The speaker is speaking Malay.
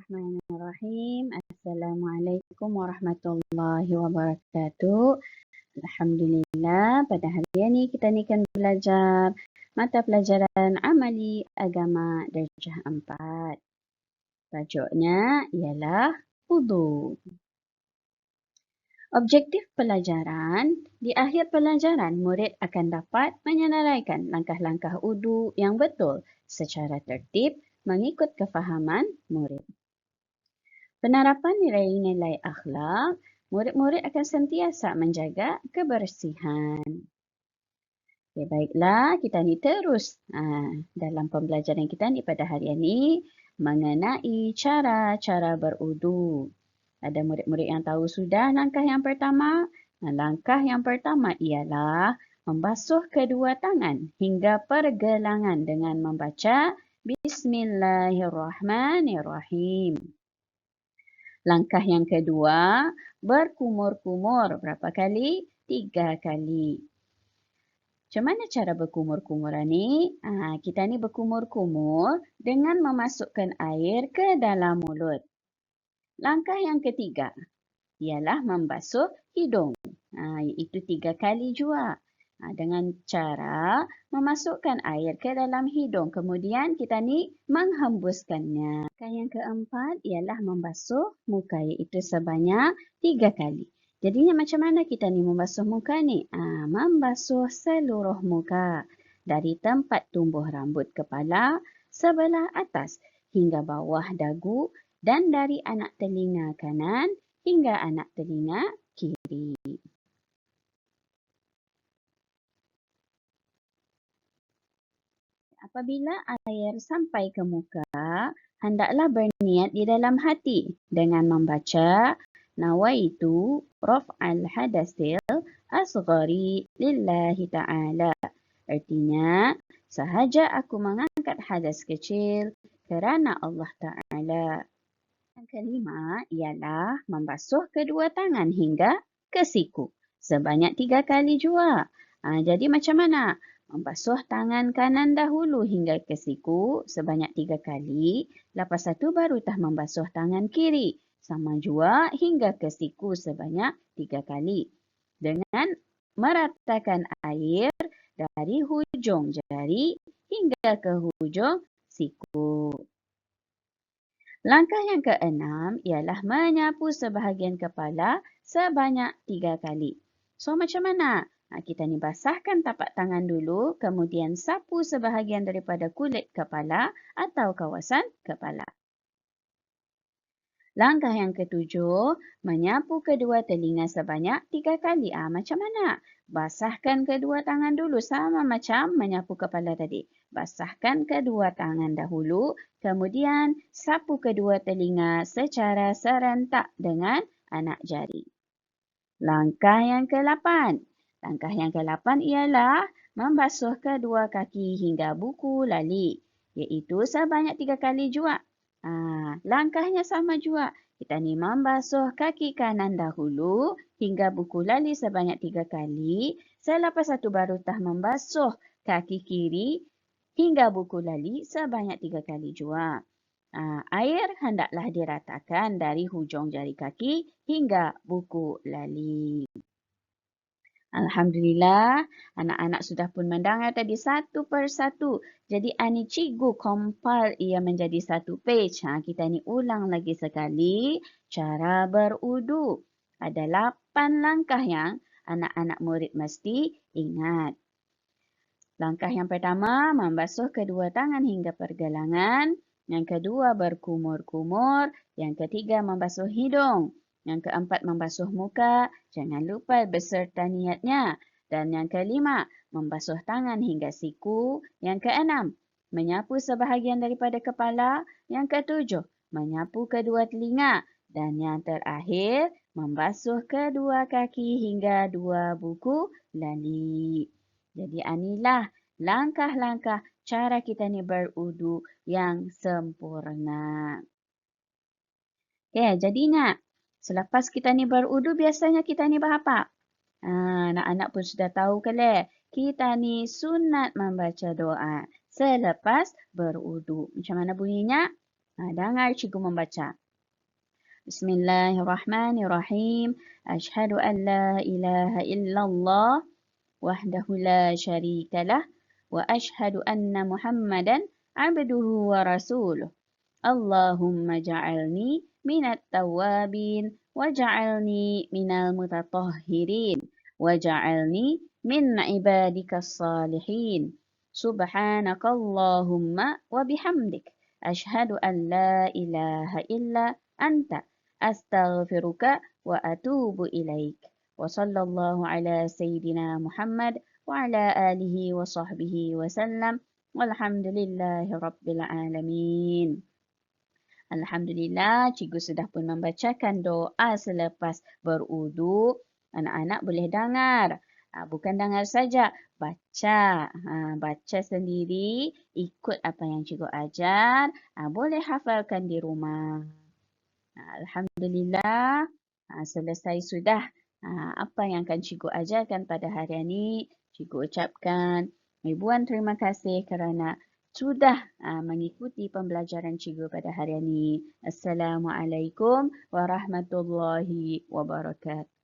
Bismillahirrahmanirrahim. Assalamualaikum warahmatullahi wabarakatuh. Alhamdulillah, pada hari ini kita ni akan belajar mata pelajaran amali agama darjah 4. Tajuknya ialah wudu. Objektif pelajaran, di akhir pelajaran murid akan dapat menyenaraikan langkah-langkah wudu yang betul secara tertib mengikut kefahaman murid. Penerapan nilai-nilai akhlak, murid-murid akan sentiasa menjaga kebersihan. Okay, baiklah, kita ni terus ha, dalam pembelajaran kita ni pada hari ini mengenai cara-cara berudu. Ada murid-murid yang tahu sudah langkah yang pertama. Langkah yang pertama ialah membasuh kedua tangan hingga pergelangan dengan membaca Bismillahirrahmanirrahim. Langkah yang kedua, berkumur-kumur. Berapa kali? Tiga kali. Macam mana cara berkumur-kumuran ni? Ha, kita ni berkumur-kumur dengan memasukkan air ke dalam mulut. Langkah yang ketiga ialah membasuh hidung. Ha, itu tiga kali juga. Ha, dengan cara memasukkan air ke dalam hidung. Kemudian kita ni menghembuskannya. Yang keempat ialah membasuh muka iaitu sebanyak tiga kali. Jadinya macam mana kita ni membasuh muka ni? Ha, membasuh seluruh muka. Dari tempat tumbuh rambut kepala sebelah atas hingga bawah dagu dan dari anak telinga kanan hingga anak telinga kiri. Apabila air sampai ke muka, hendaklah berniat di dalam hati dengan membaca Nawaitu Raf'al Hadasil Asghari Lillahi Ta'ala. Artinya, sahaja aku mengangkat hadas kecil kerana Allah Ta'ala. Yang kelima ialah membasuh kedua tangan hingga ke siku. Sebanyak tiga kali jua. Ha, jadi macam mana? Membasuh tangan kanan dahulu hingga ke siku sebanyak tiga kali. Lepas itu baru tah membasuh tangan kiri. Sama jua hingga ke siku sebanyak tiga kali. Dengan meratakan air dari hujung jari hingga ke hujung siku. Langkah yang keenam ialah menyapu sebahagian kepala sebanyak tiga kali. So macam mana? Ha, kita ni basahkan tapak tangan dulu, kemudian sapu sebahagian daripada kulit kepala atau kawasan kepala. Langkah yang ketujuh, menyapu kedua telinga sebanyak tiga kali. Ah, macam mana? Basahkan kedua tangan dulu sama macam menyapu kepala tadi. Basahkan kedua tangan dahulu, kemudian sapu kedua telinga secara serentak dengan anak jari. Langkah yang ke-8, Langkah yang ke-8 ialah membasuh kedua kaki hingga buku lali. Iaitu sebanyak tiga kali juga. Ha, langkahnya sama juga. Kita ni membasuh kaki kanan dahulu hingga buku lali sebanyak tiga kali. Selepas satu baru tah membasuh kaki kiri hingga buku lali sebanyak tiga kali juga. Ha, air hendaklah diratakan dari hujung jari kaki hingga buku lali. Alhamdulillah, anak-anak sudah pun mendengar tadi satu persatu. Jadi, ani cikgu compile ia menjadi satu page. Ha, kita ni ulang lagi sekali cara berudu. Ada lapan langkah yang anak-anak murid mesti ingat. Langkah yang pertama, membasuh kedua tangan hingga pergelangan. Yang kedua, berkumur-kumur. Yang ketiga, membasuh hidung. Yang keempat, membasuh muka. Jangan lupa beserta niatnya. Dan yang kelima, membasuh tangan hingga siku. Yang keenam, menyapu sebahagian daripada kepala. Yang ketujuh, menyapu kedua telinga. Dan yang terakhir, membasuh kedua kaki hingga dua buku lali. Jadi inilah langkah-langkah cara kita ni berudu yang sempurna. Okay, jadi ingat, Selepas kita ni berudu, biasanya kita ni berapa? Ha, anak-anak pun sudah tahu ke le? Kita ni sunat membaca doa selepas berudu. Macam mana bunyinya? Ha, dengar cikgu membaca. Bismillahirrahmanirrahim. Ashhadu an la ilaha illallah wahdahu la syarika lah wa ashhadu anna Muhammadan abduhu wa rasuluh. Allahumma ja'alni من التوابين وجعلني من المتطهرين وجعلني من عبادك الصالحين. سبحانك اللهم وبحمدك أشهد أن لا إله إلا أنت أستغفرك وأتوب إليك. وصلى الله على سيدنا محمد وعلى آله وصحبه وسلم والحمد لله رب العالمين. Alhamdulillah, cikgu sudah pun membacakan doa selepas berudu. Anak-anak boleh dengar. Ha, bukan dengar saja, baca. Ha, baca sendiri, ikut apa yang cikgu ajar. Ha, boleh hafalkan di rumah. Alhamdulillah, selesai sudah apa yang akan cikgu ajarkan pada hari ini. Cikgu ucapkan ribuan terima kasih kerana sudah mengikuti pembelajaran cikgu pada hari ini. Assalamualaikum warahmatullahi wabarakatuh.